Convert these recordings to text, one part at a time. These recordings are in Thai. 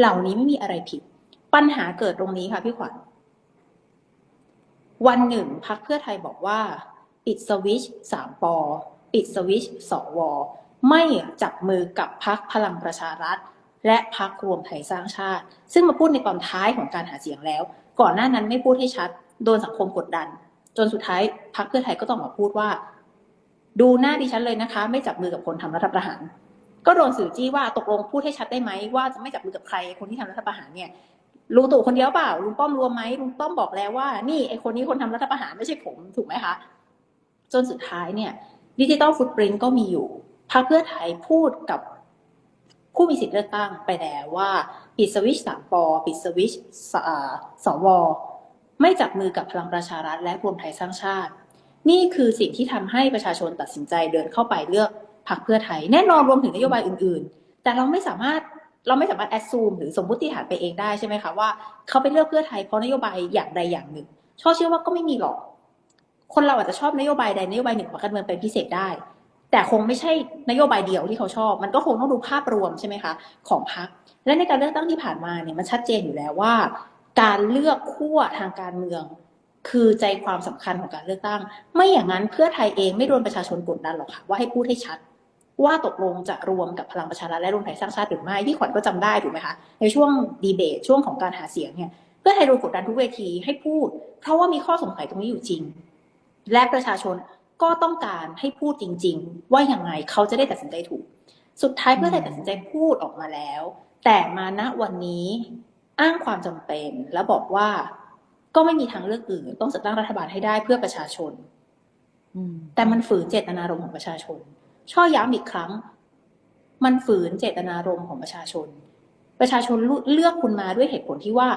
เหล่านี้ไม่มีอะไรผิด ปัญหาเกิดตรงนี้ค่ะพี่ขวัญ วันหนึ่งพักเพื่อไทยบอกว่า ปิดสวิชสามปอ ปิดสวิชสว ไม่จับมือกับพักพลังประชารัฐ และพักรวมไทยสร้างชาติ ซึ่งมาพูดในตอนท้ายของการหาเสียงแล้ว ก่อนหน้านั้นไม่พูดให้ชัด โดนสังคมกดดัน จนสุดท้ายพักเพื่อไทยก็ต้องมาพูดว่า ดูหน้าดิฉันเลยนะคะ ไม่จับมือกับคนทำรัฐประหาร ก็โดนสื่อจี้ว่าตกลงพูดให้ชัดได้ไหมว่าจะไม่จับมือกับใครคนที่ทำรัฐประหารเนี่ยลุงตู่คนเดียวเปล่าลุงป้อมรวมไหมลุงป้อมบอกแล้วว่า นี่ไอคนนี้คนทำรัฐประหารไม่ใช่ผมถูกไหมคะจนสุดท้ายเนี่ยดิจิตอลฟุตปรินต์ก็มีอยู่พรรคเพื่อไทยพูดกับผู้มีสิทธิ์เลือกตั้งไปแล้วว่า ปิดสวิชสามปอปิดสวิชสอสวไม่จับมือกับพลังประชารัฐและรวมไทยสร้างชาติ นี่คือสิ่งที่ทำให้ประชาชนตัดสินใจเดินเข้าไปเลือก พรรคเพื่อไทย แน่นอนรวมถึงนโยบายอื่น ๆ แต่เราไม่สามารถเราไม่สามารถแอดซูมหรือสมมติฐานไปเองได้ใช่ไหมคะว่าเขาไปเลือกเพื่อไทยเพราะนโยบายอย่างใดอย่างหนึ่งชอบเชื่อว่าก็ไม่มีหรอก คนเราอาจจะชอบนโยบายใดนโยบายหนึ่งของการเมืองเป็นพิเศษได้ แต่คงไม่ใช่นโยบายเดียวที่เขาชอบ มันก็คงต้องดูภาพรวมใช่ไหมคะ ของพรรคและในการเลือกตั้งที่ผ่านมาเนี่ยมันชัดเจนอยู่แล้วว่า การเลือกขั้วทางการเมือง คือใจความสำคัญของการเลือกตั้ง ไม่อย่างนั้นเพื่อไทยเองไม่โดนประชาชนกดดันหรอกค่ะว่าให้พูดให้ชัด ว่าตกลงจะรวมกับพลังประชารัฐและรวมไทยสร้างชาติหรือไม่พี่ขวัญก็จำได้ถูกไหมคะในช่วงดีเบตช่วงของการหาเสียงเนี่ยเพื่อไทยโดนกดดันทุกเวทีให้พูด เพราะว่ามีข้อสงสัยตรงนี้อยู่จริง และประชาชนก็ต้องการให้พูดจริง ๆ ว่าอย่างไงเขาจะได้ตัดสินใจถูก สุดท้ายเพื่อไทยตัดสินใจพูดออกมาแล้ว แต่มาณวันนี้อ้างความจำเป็นแล้วบอกว่าก็ไม่มีทางเลือกอื่น ต้องจัดตั้งรัฐบาลให้ได้เพื่อประชาชนอืมแต่มันฝืนเจตนารมณ์ของประชาชน ช่อย้ำอีกครั้ง มันฝืนเจตนารมณ์ของประชาชน ประชาชนเลือกคุณมาด้วยเหตุผลที่ว่า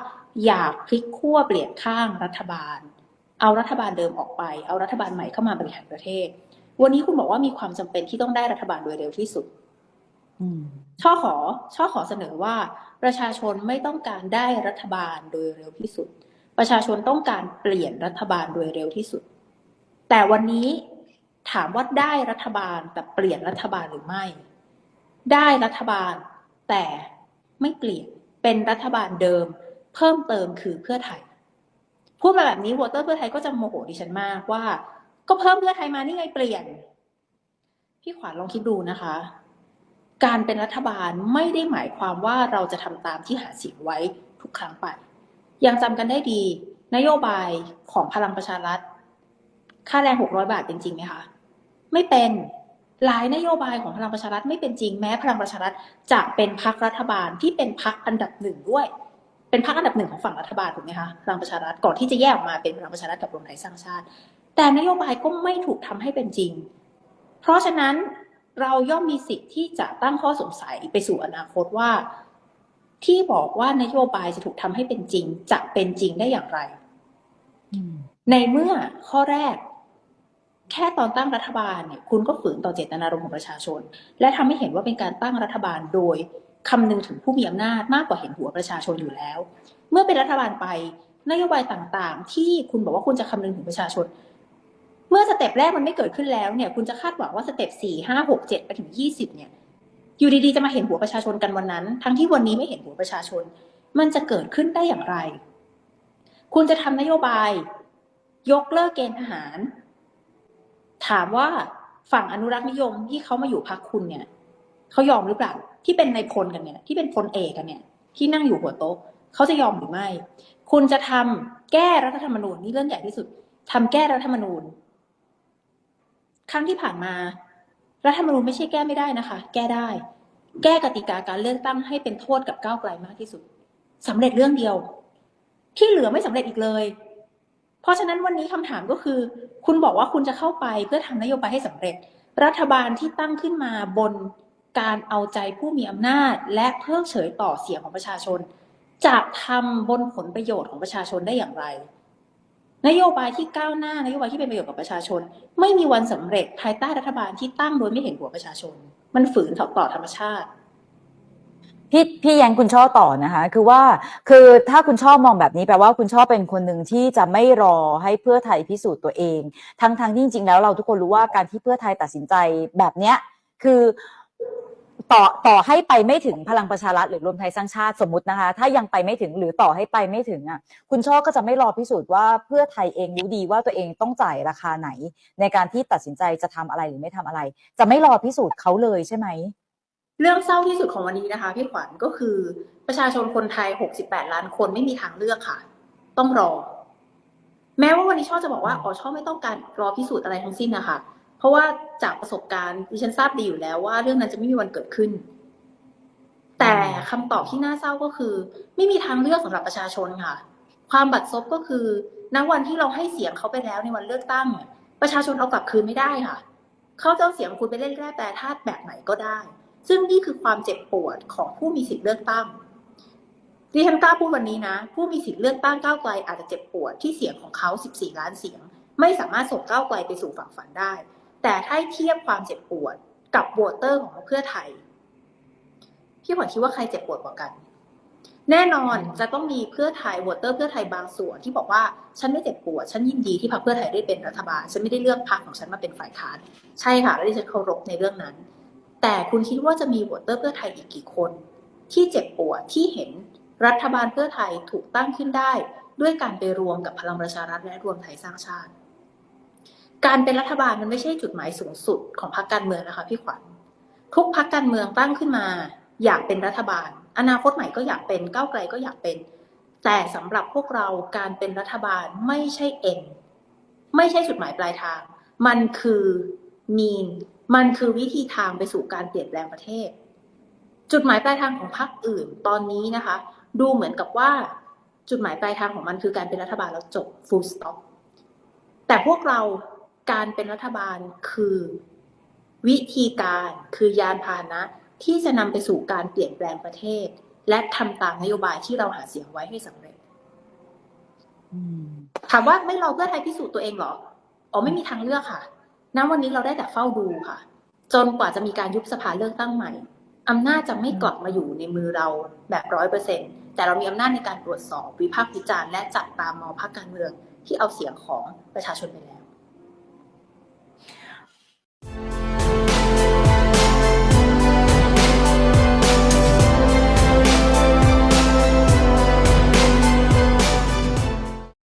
อยากพลิกขั้วเปลี่ยนข้างรัฐบาล เอารัฐบาลเดิมออกไป เอารัฐบาลใหม่เข้ามาบริหารประเทศ วันนี้คุณบอกว่ามีความจำเป็นที่ต้องได้รัฐบาลโดยเร็วที่สุดอืมช่อขอช่อขอเสนอว่า ประชาชนไม่ต้องการได้รัฐบาลโดยเร็วที่สุด ประชาชนต้องการเปลี่ยนรัฐบาลโดยเร็วที่สุด แต่วันนี้ ถามว่าได้รัฐบาลแต่เปลี่ยนรัฐบาลหรือไม่ ได้รัฐบาลแต่ไม่เปลี่ยนเป็นรัฐบาลเดิม เพิ่มเติมคือเพื่อไทยพูดมาแบบนี้วอเตอร์เพื่อไทยก็จะโมโหดิฉันมากว่า ก็เพิ่มเพื่อไทยมานี่ไงเปลี่ยน พี่ขวัญลองคิดดูนะคะ การเป็นรัฐบาลไม่ได้หมายความว่าเราจะทำตามที่หาเสียงไว้ทุกครั้งไป ยังจำกันได้ดี นโยบายของพลังประชารัฐค่าแรงหกร้อยบาทจริงไหมคะ ไม่เป็นหลายนโยบายของพลังประชารัฐไม่เป็นจริงแม้พลังประชารัฐจะเป็นพรรครัฐบาลที่เป็นพรรคอันดับหนึ่งด้วย เป็นพรรคอันดับหนึ่งของฝั่งรัฐบาลถูกไหมคะพลังประชารัฐก่อนที่จะแยกออกมาเป็นพลังประชารัฐกับรวมไทยสร้างชาติ แต่นโยบายก็ไม่ถูกทำให้เป็นจริง เพราะฉะนั้นเราย่อมมีสิทธิ์ที่จะตั้งข้อสงสัยไปสู่อนาคตว่า ที่บอกว่านโยบายจะถูกทำให้เป็นจริง จะเป็นจริงได้อย่างไรอืมในเมื่อข้อแรก แค่ตอนตั้งรัฐบาลเนี่ยคุณก็ฝืนต่อเจตนารมณ์ของประชาชน และทำให้เห็นว่าเป็นการตั้งรัฐบาลโดยคำนึงถึงผู้มีอำนาจมากกว่าเห็นหัวประชาชนอยู่แล้ว เมื่อเป็นรัฐบาลไปนโยบายต่างๆ ที่คุณบอกว่าคุณจะคำนึงถึงประชาชน เมื่อสเต็ปแรกมันไม่เกิดขึ้นแล้วเนี่ย คุณจะคาดหวังว่าสเต็ปสี่ห้าหกเจ็ดไปถึงยี่สิบเนี่ย อยู่ดีๆจะมาเห็นหัวประชาชนกันวันนั้น ทั้งที่วันนี้ไม่เห็นหัวประชาชน มันจะเกิดขึ้นได้อย่างไร คุณจะทำนโยบาย ยกเลิกเกณฑ์ทหาร ถามว่าฝั่งอนุรักษ์นิยมที่เขามาอยู่พักคุณเนี่ยเขายอมหรือเปล่าที่เป็นในพลกันเนี่ย ที่เป็นพลเอกกันเนี่ย ที่นั่งอยู่หัวโต๊ะเขาจะยอมหรือไม่ คุณจะทำแก้รัฐธรรมนูญนี่เรื่องใหญ่ที่สุดทำแก้รัฐธรรมนูญ ครั้งที่ผ่านมา รัฐธรรมนูญไม่ใช่แก้ไม่ได้นะคะ แก้ได้ แก้กติกาการเลือกตั้งให้เป็นโทษกับก้าวไกลมากที่สุดสำเร็จเรื่องเดียว ที่เหลือไม่สำเร็จอีกเลย เพราะฉะนั้นวันนี้คำถามก็คือ คุณบอกว่าคุณจะเข้าไปเพื่อทำนโยบายให้สำเร็จ รัฐบาลที่ตั้งขึ้นมาบนการเอาใจผู้มีอำนาจ และเพิกเฉยต่อเสียงของประชาชน จะทำบนผลประโยชน์ของประชาชนได้อย่างไร นโยบายที่ก้าวหน้านโยบายที่เป็นประโยชน์กับประชาชน ไม่มีวันสำเร็จภายใต้รัฐบาลที่ตั้งโดยไม่เห็นหัวประชาชน มันฝืนต่อธรรมชาติ พี่พี่แยงคุณช่อต่อนะคะ คือว่าคือถ้าคุณชอบมองแบบนี้แปลว่าคุณชอบเป็นคนหนึ่งที่จะไม่รอให้เพื่อไทยพิสูจน์ตัวเอง ทั้งทั้งที่จริงๆแล้วเราทุกคนรู้ว่าการที่เพื่อไทยตัดสินใจแบบเนี้ยคือต่อต่อให้ไปไม่ถึงพลังประชารัฐหรือรวมไทยสร้างชาติสมมตินะคะ ถ้ายังไปไม่ถึงหรือต่อให้ไปไม่ถึงอะคุณช่อก็จะไม่รอพิสูจน์ว่าเพื่อไทยเองรู้ดีว่าตัวเองต้องจ่ายราคาไหน ในการที่ตัดสินใจจะทำอะไรหรือไม่ทำอะไร จะไม่รอพิสูจน์เขาเลยใช่ไหม เรื่องเศร้าที่สุดของวันนี้นะคะพี่ขวัญก็คือประชาชนคนไทย 68 ล้านคนไม่มีทางเลือกค่ะ ต้องรอ แม้ว่าวันนี้ช่อจะบอกว่าอ๋อช่อไม่ต้องการรอพิสูจน์อะไรทั้งสิ้นนะคะเพราะว่าจากประสบการณ์ดิฉันทราบดีอยู่แล้วว่าเรื่องนั้นจะไม่มีวันเกิดขึ้น แต่คำตอบที่น่าเศร้าก็คือ ไม่มีทางเลือกสำหรับประชาชนค่ะ ความบัดซบก็คือณวันที่เราให้เสียงเขาไปแล้วในวันเลือกตั้ง ประชาชนเอากลับคืนไม่ได้ค่ะเขาจะเอาเสียงคุณไปเล่นแร่แปรธาตุแบบไหนก็ได้ ซึ่งนี่คือความเจ็บปวดของผู้มีสิทธิ์เลือกตั้งดิฉันกล้าพูดวันนี้นะ ผู้มีสิทธิ์เลือกตั้งก้าวไกลอาจจะเจ็บปวดที่เสียงของเขา 14 ล้านเสียง ไม่สามารถส่งก้าวไกลไปสู่ฝั่งฝันได้ แต่ถ้าเทียบความเจ็บปวดกับโหวตเตอร์ของเพื่อไทย พี่ขวัญคิดว่าใครเจ็บปวดกว่ากัน แน่นอนจะต้องมีเพื่อไทยโหวตเตอร์เพื่อไทยบางส่วนที่บอกว่าฉันไม่เจ็บปวด ฉันยินดีที่พรรคเพื่อไทยได้เป็นรัฐบาล ฉันไม่ได้เลือกพรรคของฉันมาเป็นฝ่ายค้าน ใช่ค่ะ และดิฉันเคารพในเรื่องนั้น แต่คุณคิดว่าจะมีโหวตเตอร์เพื่อไทยอีกกี่คน ที่เจ็บปวดที่เห็นรัฐบาลเพื่อไทยถูกตั้งขึ้นได้ ด้วยการไปรวมกับพลังประชารัฐและรวมไทยสร้างชาติ การเป็นรัฐบาลมันไม่ใช่จุดหมายสูงสุดของพรรคการเมืองนะคะพี่ขวัญทุกพรรคการเมืองตั้งขึ้นมา อยากเป็นรัฐบาล อนาคตใหม่ก็อยากเป็นก้าวไกลก็อยากเป็น แต่สำหรับพวกเราการเป็นรัฐบาลไม่ใช่เอ็นไม่ใช่จุดหมายปลายทาง มันคือมีน มันคือวิธีทางไปสู่การเปลี่ยนแปลงประเทศ จุดหมายปลายทางของพรรคอื่นตอนนี้นะคะ ดูเหมือนกับว่า จุดหมายปลายทางของมันคือการเป็นรัฐบาลแล้วจบ full stop แต่พวกเราการเป็นรัฐบาลคือ วิธีการคือยานพาหนะที่จะนำไปสู่การเปลี่ยนแปลงประเทศ และทำตามนโยบายที่เราหาเสียงไว้ให้สำเร็จอืมถามว่าไม่รอเพื่อไทยพิสูจน์ตัวเองเหรอ อ๋อไม่มีทางเลือกค่ะ ณวันนี้เราได้แต่เฝ้าดูค่ะ จนกว่าจะมีการยุบสภาเลือกตั้งใหม่อำนาจจะไม่กลับมาอยู่ในมือเราแบบร้อยเปอร์เซ็นแต่เรามีอำนาจในการตรวจสอบวิพากษ์วิจารณ์และจับตามมองพรรคการเมืองที่เอาเสียงของประชาชนไปแล้ว